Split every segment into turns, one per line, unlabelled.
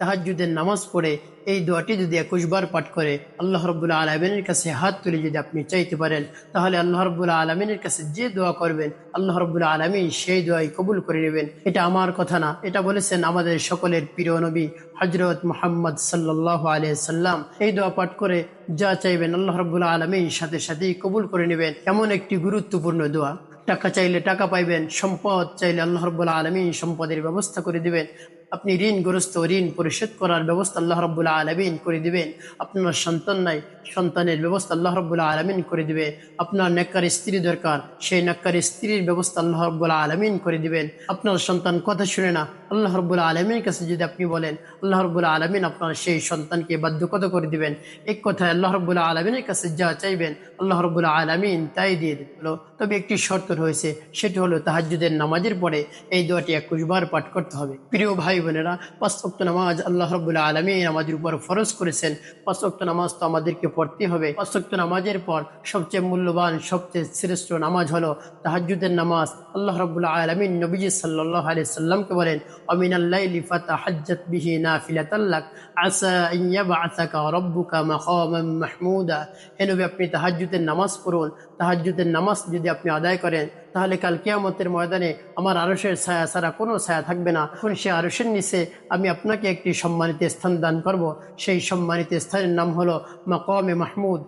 তাহাজ্জুদের নামাজ পড়ে, এই দোয়াটি যদি একুশ বার পাঠ করে, আল্লাহ রব্বুল্লাহ আলমিনের কাছে হাত তুলে যদি আপনি চাইতে পারেন, তাহলে আল্লাহ রব্বুল্লাহ আলমিনের কাছে যে দোয়া করবেন, আল্লাহ রব্বুল্লাহ আলমিন সেই দোয়াই কবুল করে নেবেন। এটা আমার কথা না, এটা বলেছেন আমাদের সকলের প্রিয় নবী হজরত মোহাম্মদ সাল্লাহ সাল্লাম। এই দোয়া পাঠ করে যা চাইবেন আল্লাহ রব্বুল্লাহ আলমিন সাথে সাথেই কবুল করে নেবেন। এমন একটি গুরুত্বপূর্ণ দোয়া, টাকা চাইলে টাকা পাইবেন, সম্পদ চাইলে আল্লাহ রব্বুল্লাহ আলমী সম্পদের ব্যবস্থা করে দিবেন। আপনি ঋণগ্রস্ত, ঋণ পরিশোধ করার ব্যবস্থা আল্লাহ রব্বুল্লাহ আলমিন করে দিবেন। আপনার সন্তান নাই, সন্তানের ব্যবস্থা আল্লাহ রব্বুল্লাহ আলমিন করে দিবে। আপনার নেককার স্ত্রী দরকার, সেই নেককার স্ত্রীর ব্যবস্থা আল্লাহ রব্বুল্লাহ আলমিন করে দিবেন। আপনার সন্তান কথা শুনে না আল্লাহ রব্বুল্লাহ আলমীর কাছে যদি আপনি বলেন। আল্লাহ রব্বুল্লাহ আলমিন আপনার সেই সন্তানকে বাধ্যকত করে দিবেন। এক কথায় আল্লাহ রব্বুল্লাহ আলমিনের কাছে যা চাইবেন, আল্লাহ রব্বুল্লাহ আলমিন তাই দিয়ে দিল তবে একটি শর্ত রয়েছে, সেটি হলো তাহাজুদের নামাজের পরে এই দোয়াটি একুশ বার পাঠ করতে হবে। প্রিয় ভাই বোনেরা, পাঁচ নামাজ আল্লাহ রব্বুল্লাহ আলমিন আমাদের উপর ফরজ করেছেন। পাঁচ নামাজ তো আমাদেরকে পড়তে হবে। পাঁচ নামাজের পর সবচেয়ে মূল্যবান, সবচেয়ে শ্রেষ্ঠ নামাজ হলো তাহাজুদের নামাজ। আল্লাহ রব্বুল্লাহ আলমিন নবীজি সাল্লাহ আলি সাল্লামকে বলেন অমিন আল্লাহ লিফাতা হাজ্জাত বিহি না ফিলাতাল্লাক আসা ইয়াবাআসাকা রব্বুকা মাকামান মাহমুদা হে নবী আপনি তাহাজ্জুদের নামাজ পড়ুন তাহাজ্জুদের নামাজ যদি আপনি আদায় করেন তাহলে কাল কিয়ামতের ময়দানে আমার আরসের ছায়া ছাড়া কোনো ছায়া থাকবে না। এখন সে আরসের নিচে আমি আপনাকে একটি সম্মানিত স্থান দান করব। সেই সম্মানিত স্থানের নাম হলো মাকামে মাহমুদ।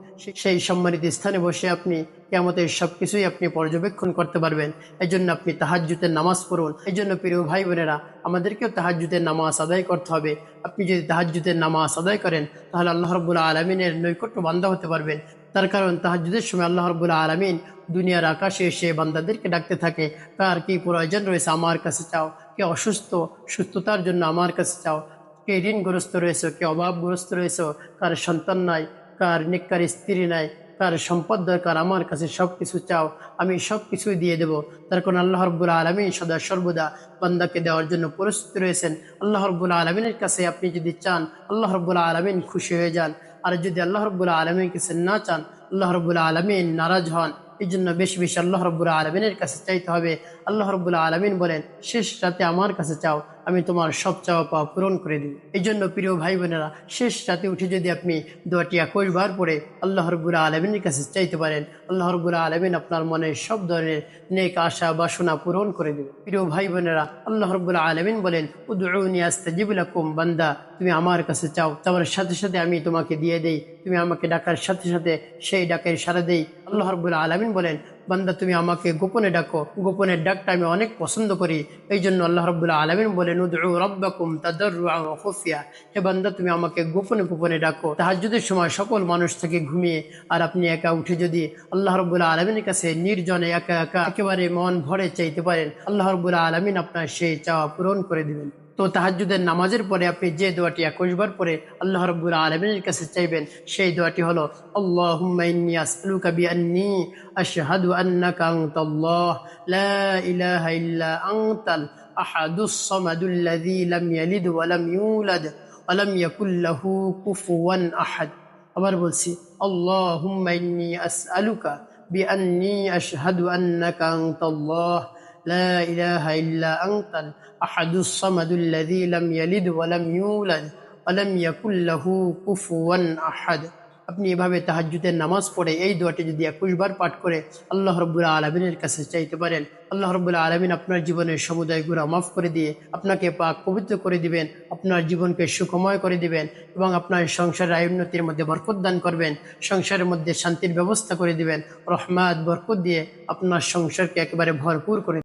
সেই সম্মানিত স্থানে বসে আপনি কেমতের সব কিছুই আপনি পর্যবেক্ষণ করতে পারবেন। এই জন্য আপনি তাহাজ্জুতের নামাজ পড়ুন। এই জন্য প্রিয় ভাই বোনেরা, আমাদেরকেও তাহাজ্জুতের নামাজ আদায় করতে হবে। আপনি যদি তাহাজ্জুতের নামাজ আদায় করেন, তাহলে আল্লাহ রব্বুল্লাহ আলমিনের নৈকট্য বান্ধা হতে পারবেন। তার কারণ তাহাজুদের সময় আল্লাহ রব্বুল্লাহ আলমিন দুনিয়ার আকাশে এসে বান্দাদেরকে ডাকতে থাকে কার কি প্রয়োজন রয়েছে আমার কাছে চাও? কে অসুস্থ? সুস্থতার জন্য আমার কাছে চাও? কে ঋণগ্রস্ত রয়েছে? কে অভাবগ্রস্ত রয়েছে? কার সন্তান নাই, কার নিকার স্ত্রী নাই, কার সম্পদ দরকার আমার কাছে সব কিছু চাও, আমি সব কিছুই দিয়ে দেব। তার কারণ আল্লাহ রব্বুল্লাহ আলমিন সদা সর্বদা বান্দাকে দেওয়ার জন্য প্রস্তুত রয়েছেন। আল্লাহ রব্বুল্লাহ আলমিনের কাছে আপনি যদি চান, আল্লাহ রব্বুল্লাহ আলমিন খুশি হয়ে যান। আর যদি আল্লাহ রব্বুল্লাহ আলমীর কাছে না চান, আল্লাহ রব্বুল্লাহ আলমিন নারাজ হন। এই জন্য বেশি বেশি আল্লাহ রব্বুল্লাহ আলমিনের কাছে চাইতে হবে আল্লাহ রব্বুল্লাহ আলমিন বলেন, শেষ রাতে আমার কাছে চাও, আমি তোমার সব চাওয়া পাওয়া পূরণ করে দিই। এই জন্য প্রিয় ভাই বোনেরা শেষ রাতে উঠে যদি আপনি দোয়াটি একুশ বার পরে আল্লাহ রব্বুল্লাহ আলমিনের কাছে চাইতে পারেন। আল্লাহ রব্বুল্লাহ আলমিন আপনার মনে সব ধরনের নেক আশা, বাসনা পূরণ করে দেবে প্রিয় ভাই বোনেরা আল্লাহ রব্বুল্লাহ আলমিন বলেন উদ্রুনি আস্তাজিবুলাকুম বান্দা, তুমি আমার কাছে চাও তোমার সাথে সাথে আমি তোমাকে দিয়ে দেই, তুমি আমাকে ডাকার সাথে সাথে সেই ডাকের সারা দেই। আল্লাহ রব্বুল্লাহ আলমিন বলেন বান্দা, তুমি আমাকে গোপনে ডাকো। গোপনের ডাকটা আমি অনেক পছন্দ করি। এই জন্য আল্লাহ রব্বুল্লাহ আলমিন বলেন উদু রব্বাকুম তাদরুফিয়া হে বান্দা, তুমি আমাকে গোপনে গোপনে ডাকো। তাহাজুদের সময় সকল মানুষ থেকে ঘুমিয়ে আর আপনি একা উঠে যদি আল্লাহ রব্বুল্লাহ আলমিনের কাছে নির্জনে একা একা একেবারে মন ভরে চাইতে পারেন, আল্লাহ রব্বুল্লাহ আলমিন আপনার সেই চাওয়া পূরণ করে দিবেন। তো তাহাজুদের নামাজের পরে আপনি যে দোয়াটি একুশ বার পরে আল্লাহ রব্বুল আলমিনের কাছে চাইবেন, সেই দোয়াটি হলো আহাদ। আবার বলছি, আল্লাহুম্মা ইন্নী আসআলুকা বিআন্নী আশহাদু আন্নাকা আনতাল্লাহ لا إله إلا أنت الأحد الصمد الذي لم يلد ولم يولد ولم يكن له كفوا أحد আপনি এভাবে তাহাজ্জুদের নামাজ পড়ে এই দোয়াটি যদি একুশ বার পাঠ করে আল্লাহ রব্বুল্লাহ আলমিনের কাছে চাইতে পারেন আল্লাহ রব্বুল্লাহ আলমিন আপনার জীবনের সমুদায় গুণা মাফ করে দিয়ে আপনাকে পাক পবিত্র করে দিবেন আপনার জীবনকে সুখময় করে দিবেন এবং আপনার সংসারের আয় উন্নতির মধ্যে বরকত দান করবেন সংসারের মধ্যে শান্তির ব্যবস্থা করে দিবেন রহমাত বরকত দিয়ে আপনার সংসারকে একেবারে ভরপুর করে